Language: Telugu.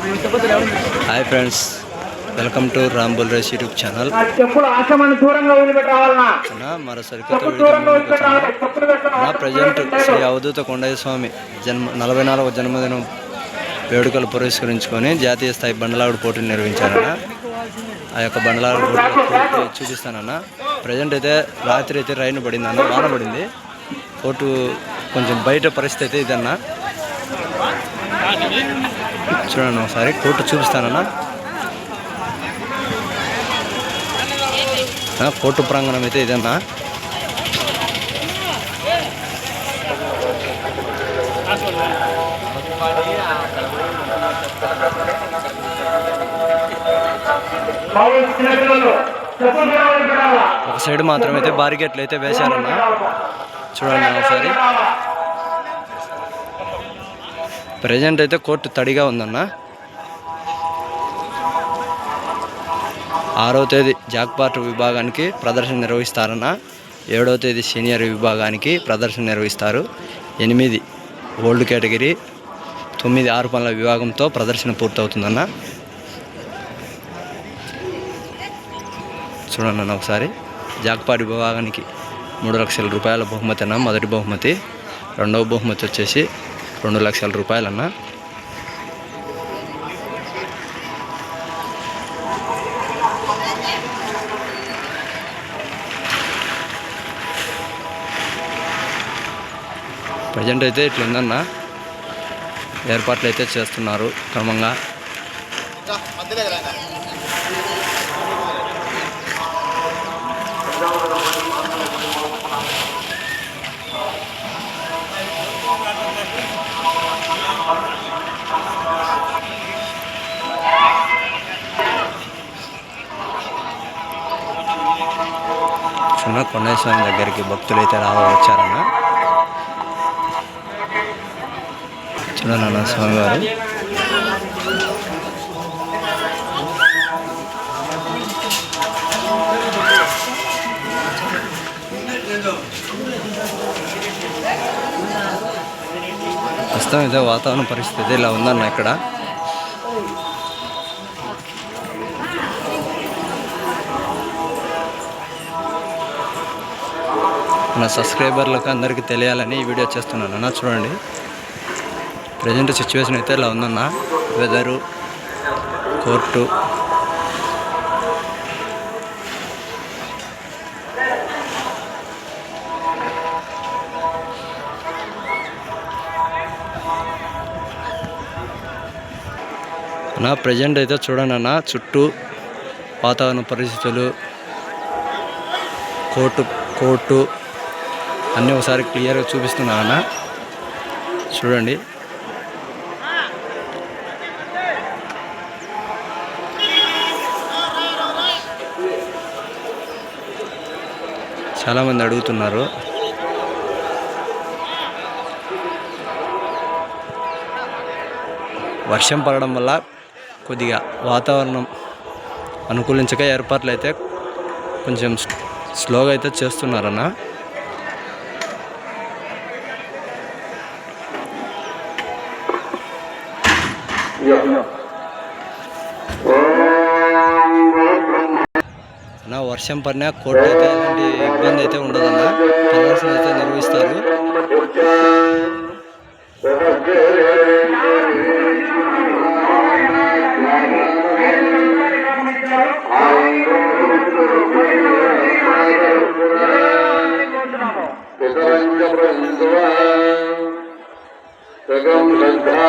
Hi friends welcome to Ram బుల్రేస్ YouTube channel. రావాలన్నా నా ప్రజెంట్ శ్రీ అవధూత కొండయ్య స్వామి జన్మ నలభై నాలుగవ జన్మదినం వేడుకలు పురస్కరించుకొని జాతీయ స్థాయి బండలాగుడు పోటీలు నిర్వహించారన్న. ఆ యొక్క బండలాగుడు పోటీ చూపిస్తానన్న. ప్రజెంట్ అయితే రాత్రి అయితే రైన్ పడిందన్న వాన పడింది. కోర్టు కొంచెం బయట పరిస్థితి అయితే ఇదన్న. చూడండి ఒకసారి కోర్టు చూపిస్తానన్నా. కోర్టు ప్రాంగణం అయితే ఇదన్నా. ఒక సైడ్ మాత్రం అయితే బారికేట్లు అయితే వేశారన్న. చూడండి ఒకసారి. ప్రజెంట్ అయితే కోర్టు తడిగా ఉందన్న. ఆరో తేదీ జాక్పాట్ విభాగానికి ప్రదర్శన నిర్వహిస్తారన్న. ఏడవ తేదీ సీనియర్ విభాగానికి ప్రదర్శన నిర్వహిస్తారు. ఎనిమిది ఓల్డ్ కేటగిరీ తొమ్మిది ఆరు పనుల విభాగంతో ప్రదర్శన పూర్తవుతుందన్న. చూడండి అన్న ఒకసారి. జాక్పాట్ విభాగానికి మూడు లక్షల రూపాయల బహుమతి అన్న మొదటి బహుమతి. రెండవ బహుమతి వచ్చేసి రెండు లక్షల రూపాయలన్న. ప్రజెంట్ అయితే ఇట్లా ఉందన్న ఏర్పాట్లు అయితే చేస్తున్నారు క్రమంగా. చిన్న కొండేశ్వరం దగ్గరికి భక్తులు అయితే రావ వచ్చారన్న చూడన్న స్వామివారు. ప్రస్తుతం ఇదే వాతావరణ పరిస్థితి ఇలా ఉందన్న ఇక్కడ. నా సబ్స్క్రైబర్లకు అందరికీ తెలియాలని ఈ వీడియో చేస్తున్నాను. అన్న చూడండి. ప్రజెంట్ సిచ్యువేషన్ అయితే ఇలా ఉందన్న. వెదరు కోర్టు నా ప్రజెంట్ అయితే చూడండి అన్న చుట్టూ వాతావరణ పరిస్థితులు కోర్టు కోర్టు అన్నీ ఒకసారి క్లియర్గా చూపిస్తున్నాను అన్న చూడండి. చాలామంది అడుగుతున్నారు. వర్షం పడడం వల్ల కొద్దిగా వాతావరణం అనుకూలించక ఏర్పాట్లు అయితే కొంచెం స్లోగా అయితే చేస్తున్నారన్న. అన్న వర్షం పడినా కోర్టు అయితే ఎలాంటి ఇబ్బంది అయితే ఉండదన్న. కన్వర్షన్ అయితే నిర్వహిస్తారు. సుతరంగ